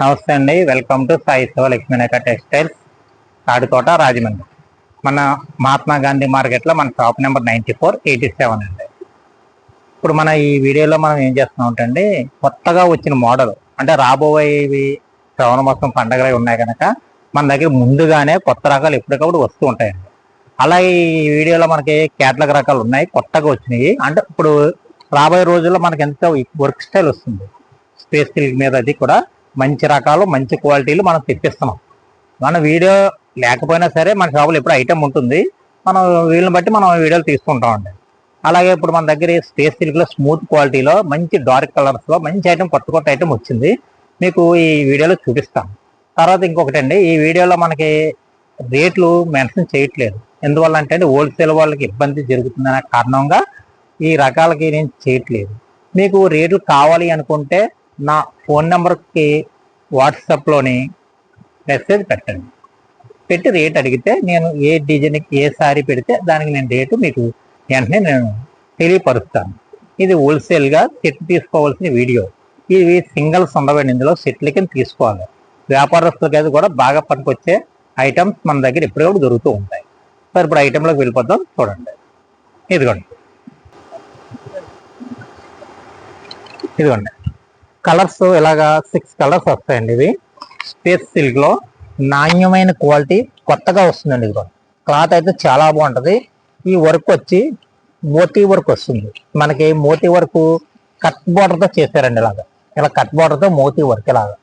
నమస్తే అండి. Welcome to Sai Shiva Lakshminayaka textiles. Taditota Rajahmundry. మన మహాత్మా గాంధీ మార్కెట్లో మన shop number ninety four eighty seven అండి. ఇప్పుడు మన ఈ వీడియోలో మనం ఏం చేస్తున్నాం అంటే కొత్తగా వచ్చిన మోడల్ అంటే రాబోయేవి శ్రవణ మాసం పండగలు అవి ఉన్నాయి కనుక మన దగ్గర ముందుగానే కొత్త రకాలు ఎప్పటికప్పుడు వస్తూ ఉంటాయండి. అలాగే ఈ వీడియోలో మనకి క్యాటలాగ్ రకాలు ఉన్నాయి కొత్తగా వచ్చినాయి. అంటే ఇప్పుడు రాబోయే రోజుల్లో మనకి ఎంత వర్క్ స్టైల్ వస్తుంది. స్పేస్ సిల్క్ మీద అది కూడా మంచి రకాలు మంచి క్వాలిటీలు మనం తెప్పిస్తున్నాం. మన వీడియో లేకపోయినా సరే మన షాపులో ఎప్పుడు ఐటమ్ ఉంటుంది. మనం వీళ్ళని బట్టి మనం వీడియోలు తీసుకుంటామండి అలాగే ఇప్పుడు మన దగ్గర స్పేస్ సిల్క్లో స్మూత్ క్వాలిటీలో మంచి డార్క్ కలర్స్లో మంచి ఐటెం కొత్త కొత్త ఐటెం వచ్చింది. మీకు ఈ వీడియోలో చూపిస్తాం. తర్వాత ఇంకొకటి అండి ఈ వీడియోలో మనకి రేట్లు మెన్షన్ చేయట్లేదు. ఎందువల్ల అంటే హోల్సేల్ వాళ్ళకి ఇబ్బంది జరుగుతుందనే కారణంగా ఈ రకాలకి నేను చేయట్లేదు. మీకు రేట్లు కావాలి అనుకుంటే నా ఫోన్ నెంబర్కి వాట్సాప్లోని మెసేజ్ పెట్టండి. పెట్టి రేట్ అడిగితే నేను ఏ డిజైన్కి ఏ సారీ పెడితే దానికి నేను రేటు మీకు వెంటనే నేను తెలియపరుస్తాను. ఇది హోల్సేల్గా సెట్ తీసుకోవాల్సిన వీడియో. ఇవి సింగిల్స్ ఉండవండి ఇందులో సెట్ల కింద తీసుకోవాలి. వ్యాపారస్తులకి అది కూడా బాగా పనికొచ్చే ఐటమ్స్ మన దగ్గర ఎప్పటికప్పుడు దొరుకుతూ ఉంటాయి. సరే ఇప్పుడు ఐటెంలోకి వెళ్ళిపోతాం చూడండి. ఇదిగోండి. ఇదిగోండి. కలర్స్ ఇలాగా సిక్స్ కలర్స్ వస్తాయండి ఇవి. స్పేస్ సిల్క్లో నాణ్యమైన క్వాలిటీ కొత్తగా వస్తుందండి ఇది క్లాత్ అయితే చాలా బాగుంటుంది. ఈ వర్క్ వచ్చి మోతీ వర్క్ వస్తుంది. మనకి మోతీ వర్క్ కట్ బోర్డర్తో చేశారండి ఇలాగా. ఇలా కట్ బార్డర్తో మోతీ వర్క్ ఇలాగా.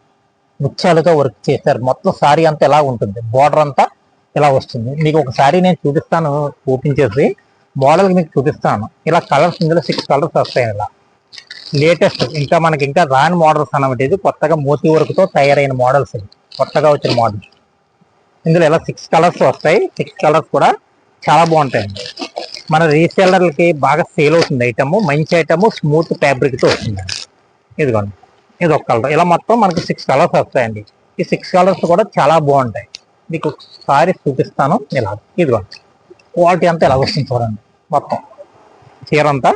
ముత్యాలతో వర్క్ చేశారు. మొత్తం సారీ అంతా ఇలా ఉంటుంది. బార్డర్ అంతా ఇలా వస్తుంది. మీకు ఒక సారీ నేను చూపిస్తాను ఓపెన్ చేసి. మోడల్ మీకు చూపిస్తాను. ఇలా కలర్స్ ఇందులో సిక్స్ కలర్స్ వస్తాయి ఇలా. లేటెస్ట్. ఇంకా మనకి ఇంకా రాని మోడల్స్ అనమాట ఇది. కొత్తగా మోతీ వర్క్తో తయారైన మోడల్స్ ఇవి. కొత్తగా వచ్చిన మోడల్ ఇందులో ఇలా సిక్స్ కలర్స్ వస్తాయి. సిక్స్ కలర్స్ కూడా చాలా బాగుంటాయండి మన రీసెల్లర్లకి బాగా సేల్ అవుతుంది ఐటమ్. మంచి ఐటమ్ స్మూత్ ఫ్యాబ్రిక్తో వస్తుంది. ఇదిగోండి. ఇది ఒక కలర్ ఇలా మొత్తం మనకి సిక్స్ కలర్స్ వస్తాయండి. ఈ సిక్స్ కలర్స్ కూడా చాలా బాగుంటాయి. మీకు ఒకసారి చూపిస్తాను ఇలా. ఇదిగోండి. క్వాలిటీ అంతా ఇలా వస్తుంది చూడండి. మొత్తం. చీర అంతా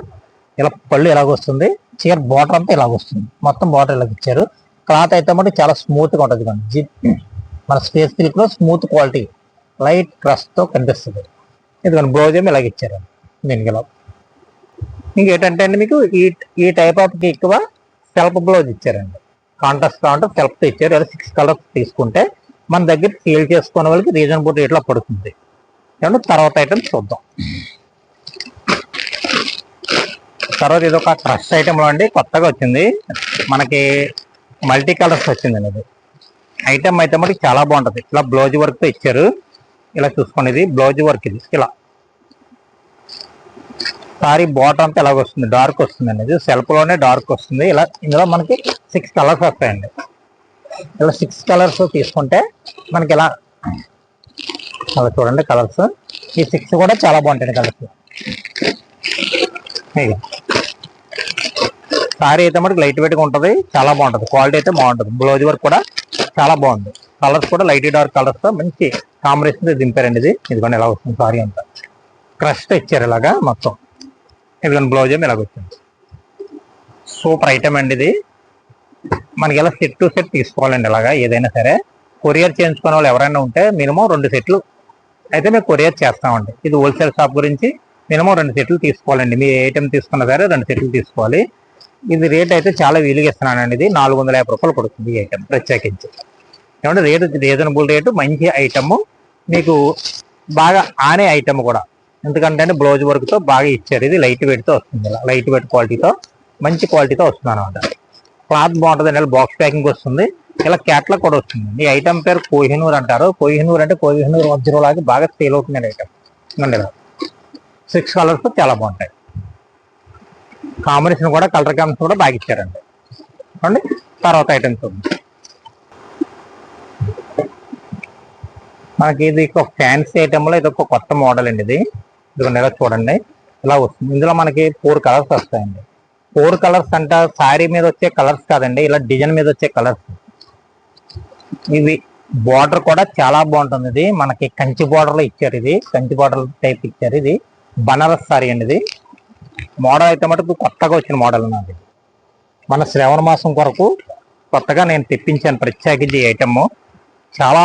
ఇలా పళ్ళు ఎలాగొస్తుంది? చీర బార్డర్ అంతా ఇలాగ వస్తుంది. మొత్తం బార్డర్ ఇలాగ ఇచ్చారు. క్లాత్ అయితే మటు చాలా స్మూత్గా ఉంటుంది కానీ మన స్పేస్ సిల్క్లో స్మూత్ క్వాలిటీ లైట్ క్రష్తో కనిపిస్తుంది. ఇదిగోండి బ్లౌజ్ ఏమో ఇలాగ ఇచ్చారు. దీనికి ఇలా. అండి మీకు ఈ ఈ టైప్ ఆఫ్కి ఎక్కువ సెల్ఫ్ బ్లౌజ్ ఇచ్చారండి. కాంట్రాస్ట్ కావాలంటే సెల్ఫ్తో ఇచ్చారు. ఇలా సిక్స్ కలర్స్ తీసుకుంటే మన దగ్గర సేల్ చేసుకునే వాళ్ళకి రీజనబుల్ రేట్లో పడుతుంది. ఏమంటే తర్వాత ఐటమ్ చూద్దాం. తర్వాత ఇది ఒక క్రష్ ఐటెంలో అండి కొత్తగా వచ్చింది. మనకి మల్టీ కలర్స్ వచ్చింది ఇది ఐటెం అయితే మనకి చాలా బాగుంటుంది. ఇలా బ్లౌజ్ వర్క్తో ఇచ్చారు. ఇలా చూసుకోండి ఇది బ్లౌజ్ వర్క్ ఇది. ఇలా. సారీ బాటం అంతా ఇలాగ వస్తుంది? డార్క్ వస్తుందండి ఇది సెల్ఫ్లోనే డార్క్ వస్తుంది. ఇలా ఇందులో మనకి సిక్స్ కలర్స్ వస్తాయండి. ఇలా సిక్స్ కలర్స్ తీసుకుంటే మనకి ఇలా అలా చూడండి కలర్స్ ఈ సిక్స్ కూడా చాలా బాగుంటాయి కలర్స్ సారీ అయితే మనకి లైట్ వెయిట్గా చాలా బాగుంటుంది. క్వాలిటీ అయితే బాగుంటుంది. బ్లౌజ్ వర్క్ కూడా చాలా బాగుంది. కలర్స్ కూడా లైట్ డార్క్ కలర్స్తో మంచి కాంబినేషన్ దింపారండి ఇది. ఇదిగోండి ఎలా వస్తుంది సారీ అంతా. క్రష్ ఇచ్చారు ఇలాగా మొత్తం. ఇదిగోండి బ్లౌజ్ ఏమి ఇలాగ వచ్చింది. సూపర్ ఐటమ్ అండి ఇది. మనకి ఇలా సెట్ టు సెట్ తీసుకోవాలండి ఇలాగా ఏదైనా సరే. కొరియర్ చేయించుకునే వాళ్ళు ఎవరైనా ఉంటే మినిమం రెండు సెట్లు అయితే మేము కొరియర్ చేస్తామండి. ఇది హోల్సేల్ షాప్ గురించి మినిమం రెండు సెట్లు తీసుకోవాలండి. మీ ఏ ఐటమ్ తీసుకున్నా సరే రెండు సెట్లు తీసుకోవాలి. ఇది రేట్ అయితే చాలా వీలుగా ఇస్తున్నానండి ఇది నాలుగు వందల యాభై రూపాయలు పడుతుంది ఈ ఐటమ్ ప్రత్యేకించి. ఏమంటే రేటు రీజనబుల్ రేటు మంచి ఐటమ్ మీకు బాగా ఆనే ఐటమ్ కూడా. ఎందుకంటే బ్లౌజ్ వర్క్తో బాగా ఇచ్చారు. ఇది లైట్ వెయిట్తో వస్తుంది ఇలా లైట్ వెయిట్ క్వాలిటీతో మంచి క్వాలిటీతో వస్తుంది అనమాట క్లాత్ బాగుంటుంది అండి బాక్స్ ప్యాకింగ్ వస్తుంది. ఇలా క్యాట్లాగ్ కూడా వస్తుంది. ఈ ఐటమ్ పేరు కోహినూర్ అంటారు. కోహినూర్ అంటే కోహినూర్ వజ్రం లాగా బాగా సేల్ అవుతుంది ఐటమ్ సిక్స్ కలర్స్ చాలా బాగుంటాయి. కాంబినేషన్ కూడా కలర్ కాంబినేషన్ కూడా బాగా ఇచ్చారండి. చూడండి తర్వాత ఐటమ్స్ మనకి ఇది ఒక ఫ్యాన్సీ ఐటమ్లో ఇది ఒక కొత్త మోడల్ అండి ఇది. ఇదిగోండి ఇలా చూడండి. ఇలా వస్తుంది. ఇందులో మనకి ఫోర్ కలర్స్ వస్తాయండి. ఫోర్ కలర్స్ అంటే శారీ మీద వచ్చే కలర్స్ కాదండి ఇలా డిజైన్ మీద వచ్చే కలర్స్ ఇవి బార్డర్ కూడా చాలా బాగుంటుంది ఇది. మనకి కంచి బార్డర్లో ఇచ్చారు ఇది. కంచి బార్డర్ టైప్ ఇచ్చారు ఇది. బనారస్ సారీ అండి ఇది. మోడల్ అయితే మటుకు కొత్తగా వచ్చిన మోడల్ నాది. మన శ్రావణ మాసం కొరకు కొత్తగా నేను తెప్పించాను ప్రత్యేకించి ఐటమ్ చాలా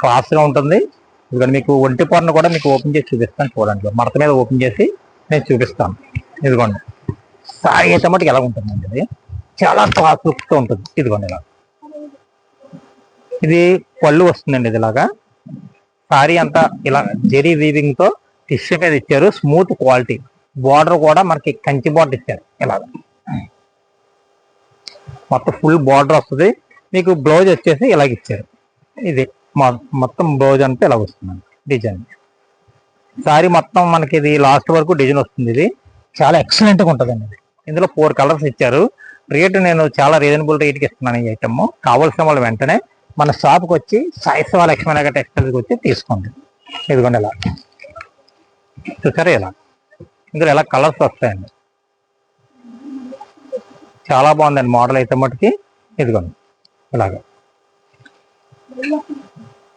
క్లాస్గా ఉంటుంది. ఇదిగోండి మీకు ఒంటి పొరను కూడా మీకు ఓపెన్ చేసి చూపిస్తాను చూడండి. మడత మీద ఓపెన్ చేసి నేను చూపిస్తాను. ఇదిగోండి. సారీ అయితే మటుకు ఎలా ఉంటుందండి ఇది? చాలా క్లాస్ లుక్తో ఉంటుంది. ఇదిగోండి ఇలా. ఇది పళ్ళు వస్తుందండి ఇది ఇలాగా సారీ అంతా ఇలా జెరీ వీవింగ్తో టిష్యూ మీద ఇచ్చారు. స్మూత్ క్వాలిటీ బార్డర్ కూడా మనకి కంచి బార్డర్ ఇచ్చారు. ఇలాగా. మొత్తం ఫుల్ బార్డర్ వస్తుంది. మీకు బ్లౌజ్ వచ్చేసి ఇలాగ ఇచ్చారు. ఇది మొత్తం బ్లౌజ్ అంతా ఇలా వస్తుంది డిజైన్ సారీ మొత్తం మనకి ఇది లాస్ట్ వరకు డిజైన్ వస్తుంది ఇది. చాలా ఎక్సలెంట్గా ఉంటుందండి ఇది. ఇందులో ఫోర్ కలర్స్ ఇచ్చారు. రేటు నేను చాలా రీజనబుల్ రేట్కి ఇస్తున్నాను ఈ ఐటమ్ కావాల్సిన వాళ్ళు వెంటనే మన షాప్కి వచ్చి సాయిశివ లక్ష్మీనగర్ టెక్స్టైల్స్కి వచ్చి తీసుకోండి. ఇదిగోండి ఇలా. చూసారా ఇలా? ఇందులో ఎలా కలర్స్ వస్తాయండి? చాలా బాగుందండి మోడల్ అయితే మటుకి. ఇదిగోండి ఇలాగా.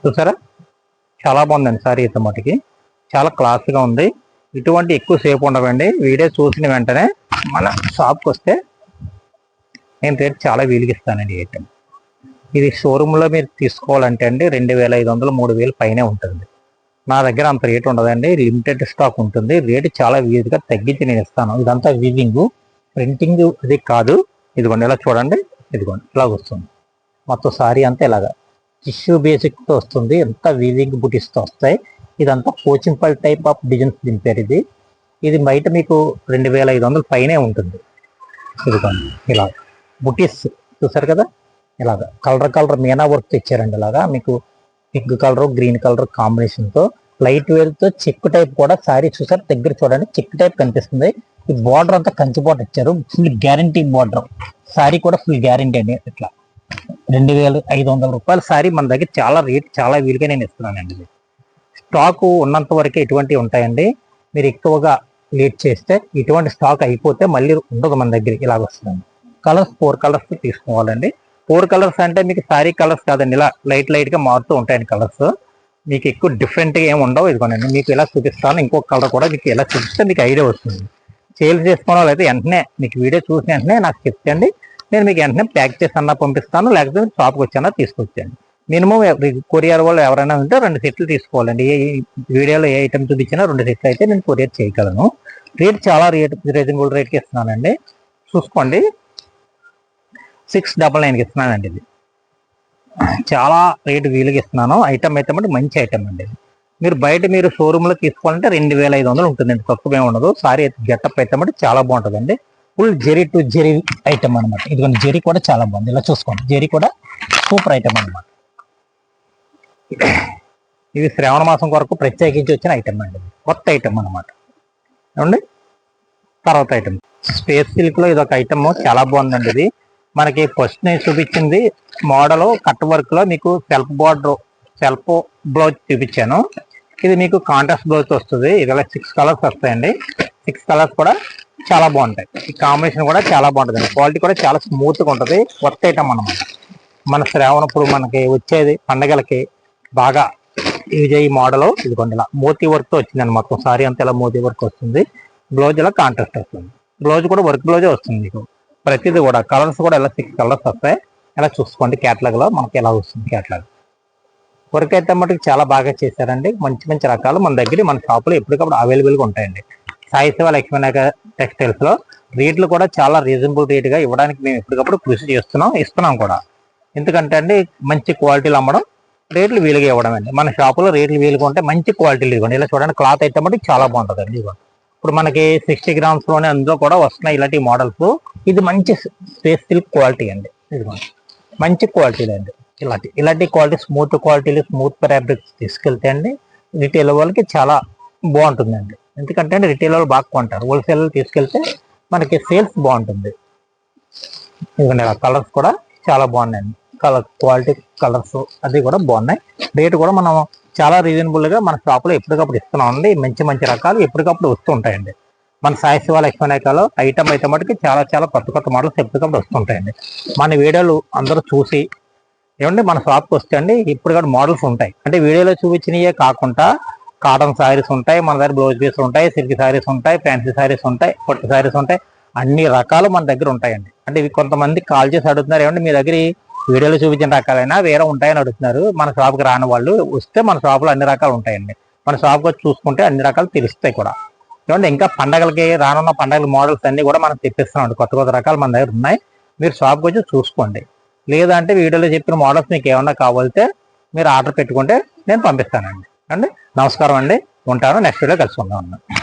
చూసారా? చాలా బాగుందండి సారీ అయితే మటుకి. చాలా క్లాస్గా ఉంది. ఇటువంటి ఎక్కువ సేపు ఉండవండి. వీడియో చూసిన వెంటనే మన షాప్కి వస్తే నేను రేట్ చాలా వీలుగిస్తానండి ఐటమ్ ఇది షోరూంలో మీరు తీసుకోవాలంటే అండి రెండు వేల ఐదు వందలు మూడు వేలు పైనే ఉంటుంది నా దగ్గర అంత రేట్ ఉండదండి. లిమిటెడ్ స్టాక్ ఉంటుంది. రేటు చాలా వీధిగా తగ్గించి నేను ఇస్తాను. ఇదంతా వీవింగ్ ప్రింటింగ్ ఇది కాదు. ఇదిగోండి ఇలా చూడండి. ఇదిగోండి ఇలా వస్తుంది. మొత్తం సారీ అంతా ఇలాగా. టిష్యూ బేసిక్తో వస్తుంది. ఎంత వీవింగ్ బుటిస్తో వస్తాయి. ఇదంతా కోచింపల్ టైప్ ఆఫ్ డిజైన్స్ దింపారు ఇది. ఇది బయట మీకు రెండు వేల ఐదు వందల పైనే ఉంటుంది. ఇదిగోండి ఇలా. బుటీస్ చూసారు కదా? ఇలాగా. కలర్ కలర్ మీనా వర్క్ ఇచ్చారండి ఇలాగా. మీకు పింక్ కలర్ గ్రీన్ కలర్ కాంబినేషన్తో లైట్ వేర్తో చెక్ టైప్ కూడా సారీ చూసారు. దగ్గర చూడండి చెక్ టైప్ కనిపిస్తుంది. ఈ బార్డర్ అంతా కంచి బార్డర్ ఇచ్చారు. ఫుల్ గ్యారంటీ బార్డర్ సారీ కూడా ఫుల్ గ్యారంటీ అండి ఇట్లా. రెండు వేల ఐదు వందల రూపాయల సారీ మన దగ్గర చాలా రేట్ చాలా వీలుగా నేను ఇస్తున్నానండి. ఇది స్టాక్ ఉన్నంత వరకే ఇటువంటివి ఉంటాయండి. మీరు ఎక్కువగా లేట్ చేస్తే ఇటువంటి స్టాక్ అయిపోతే మళ్ళీ ఉండదు మన దగ్గర. ఇలాగ వస్తుందండి. కలర్స్ ఫోర్ కలర్స్ తీసుకోవాలండి. ఫోర్ కలర్స్ అంటే మీకు సారీ కలర్స్ కాదండి. ఇలా లైట్ లైట్గా మారుతూ ఉంటాయండి కలర్స్. మీకు ఎక్కువ డిఫరెంట్గా ఏమి ఉండవు. ఇదిగోనండి మీకు ఎలా చూపిస్తాను. ఇంకొక కలర్ కూడా మీకు ఎలా చూపిస్తే మీకు ఐడియా వస్తుంది. సేల్ చేసుకున్న అయితే వెంటనే మీకు వీడియో చూసిన వెంటనే నాకు చెప్తండి నేను మీకు వెంటనే ప్యాక్ చేసి అన్నా పంపిస్తాను. లేకపోతే షాప్కి వచ్చానా తీసుకొచ్చాను మినిమం కొరియర్ వాళ్ళు ఎవరైనా ఉంటే రెండు సెట్లు తీసుకోవాలండి. ఏ ఏ వీడియోలో ఏ ఐటమ్ చూపించినా రెండు సెట్లు అయితే నేను కొరియర్ చేయగలను. రేట్ చాలా రేట్ రీజనబుల్ రేట్కి ఇస్తున్నానండి. చూసుకోండి. సిక్స్ డబల్ నైన్కి ఇస్తున్నానండి ఇది. చాలా రేటు వీలుగా ఇస్తున్నాను. ఐటమ్ అయితే మంచి ఐటమ్ అండి ఇది. మీరు బయట మీరు షోరూంలో తీసుకోవాలంటే రెండు వేల ఐదు వందలు ఉంటుందండి. తక్కువ ఏమి ఉండదు. సారీ అయితే గెటప్ అయితే మటు చాలా బాగుంటుందండి. Full zari to zari item అనమాట ఇదిగోండి జెరీ కూడా చాలా బాగుంది. ఇలా చూసుకోండి. జెరీ కూడా సూపర్ ఐటమ్ అనమాట ఇది శ్రావణ మాసం కొరకు ప్రత్యేకించి వచ్చిన ఐటమ్ అండి ఇది. కొత్త ఐటమ్ అనమాట ఏమండి? తర్వాత ఐటమ్. స్పేస్ సిల్క్లో ఇదొక ఇది ఒక ఐటమ్. చాలా బాగుందండి ఇది. మనకి ఫస్ట్ నేను చూపించింది మోడల్ కట్ వర్క్లో మీకు సెల్ఫ్ బార్డర్ సెల్ఫ్ బ్లౌజ్ చూపించాను. ఇది మీకు కాంట్రాస్ట్ బ్లౌజ్ వస్తుంది. ఇది సిక్స్ కలర్స్ వస్తాయండి. సిక్స్ కలర్స్ కూడా చాలా బాగుంటాయి. ఈ కాంబినేషన్ కూడా చాలా బాగుంటుంది క్వాలిటీ కూడా చాలా స్మూత్గా ఉంటుంది. కొత్త ఐటమ్ అనమాట మన శ్రావణప్పుడు మనకి వచ్చేది పండగలకి బాగా యూజ్ అయ్యి మోడల్ ఇదిగోండి ఇలా. మోతీ వర్క్తో వచ్చిందండి మొత్తం. సారీ అంతా ఇలా మోతీ వర్క్ వస్తుంది. బ్లౌజ్ ఇలా కాంట్రాస్ట్ వస్తుంది. బ్లౌజ్ కూడా వర్క్ బ్లౌజే వస్తుంది మీకు. ప్రతిదీ కూడా కలర్స్ కూడా ఇలా సిక్స్ కలర్స్ వస్తాయి ఇలా చూసుకోండి క్యాటలాగ్లో మనకి ఎలా వస్తుంది క్యాటలాగ్ వర్క్ అయితే మటుకు చాలా బాగా చేశారండి. మంచి మంచి రకాలు మన దగ్గర మన షాపులో ఎప్పటికప్పుడు అవైలబుల్గా ఉంటాయండి. సాయి శివ లక్ష్మీనగర్ టెక్స్టైల్స్లో రేట్లు కూడా చాలా రీజనబుల్ రేట్గా ఇవ్వడానికి మేము ఎప్పటికప్పుడు కృషి చేస్తున్నాం ఇస్తున్నాం కూడా. ఎందుకంటే అండి మంచి క్వాలిటీలు అమ్మడం రేట్లు వీలుగా ఇవ్వడం అండి. మన షాపులో రేట్లు వీలుగా ఉంటే మంచి క్వాలిటీలు ఇవ్వండి. ఇలా చూడండి క్లాత్ అయితే మటుకు చాలా బాగుంటుంది అండి ఇప్పుడు మనకి సిక్స్టీ గ్రామ్స్లోనే అందులో కూడా వస్తున్నాయి ఇలాంటి మోడల్స్ ఇది మంచి స్పేస్ సిల్క్ క్వాలిటీ అండి. ఇది మంచి క్వాలిటీలు అండి. ఇలాంటి ఇలాంటి క్వాలిటీ స్మూత్ క్వాలిటీలు స్మూత్ ఫ్యాబ్రిక్స్ తీసుకెళ్తే అండి రిటైల్ వాళ్ళకి చాలా బాగుంటుందండి. ఎందుకంటే అండి రిటైల్ వాళ్ళు బాగా కొంటారు. హోల్సేల్ తీసుకెళ్తే మనకి సేల్స్ బాగుంటుంది. ఇదిగోండి కలర్స్ కూడా చాలా బాగున్నాయండి కలర్ క్వాలిటీ కలర్స్ అది కూడా బాగున్నాయి. రేట్ కూడా మనం చాలా రీజనబుల్గా మన షాప్లో ఎప్పటికప్పుడు ఇస్తున్నాం అండి మంచి మంచి రకాలు ఎప్పటికప్పుడు వస్తూ ఉంటాయండి. మన సాయి శివ లక్ష్మణాయకాలో ఐటమ్ అయితే మటుకు చాలా చాలా కొత్త కొత్త మోడల్స్ ఎప్పటికప్పుడు వస్తుంటాయండి. మన వీడియోలు అందరూ చూసి ఏమండి మన షాప్కి వస్తే అండి ఇప్పుడు కూడా మోడల్స్ ఉంటాయి. అంటే వీడియోలో చూపించినవే కాకుండా కాటన్ శారీస్ ఉంటాయి మన దగ్గర బ్లౌజ్ పీస్ ఉంటాయి సిల్క్ శారీస్ ఉంటాయి ఫ్యాన్సీ శారీస్ ఉంటాయి పొట్టి శారీస్ ఉంటాయి. అన్ని రకాలు మన దగ్గర ఉంటాయండి. అంటే ఇవి కొంతమంది కాల్ చేసి అడుగుతున్నారు ఏమంటే మీ దగ్గర వీడియోలో చూపించిన రకాలైనా వేరే ఉంటాయని అడుగుతున్నారు. మన షాప్కి రాని వాళ్ళు వస్తే మన షాప్లో అన్ని రకాలు ఉంటాయండి. మన షాప్కి వచ్చి చూసుకుంటే అన్ని రకాలు తెలుస్తాయి కూడా. చూడండి ఇంకా పండగలకి రానున్న పండగల మోడల్స్ అన్ని కూడా మనం తెప్పిస్తున్నాం కొత్త కొత్త రకాలు మన దగ్గర ఉన్నాయి. మీరు షాప్కి వచ్చి చూసుకోండి. లేదంటే వీడియోలో చెప్పిన మోడల్స్ మీకు ఏమన్నా కావాలితే మీరు ఆర్డర్ పెట్టుకుంటే నేను పంపిస్తానండి. అండి? నమస్కారం అండి. ఉంటాను. నెక్స్ట్ వీడియో కలుసుకుందాం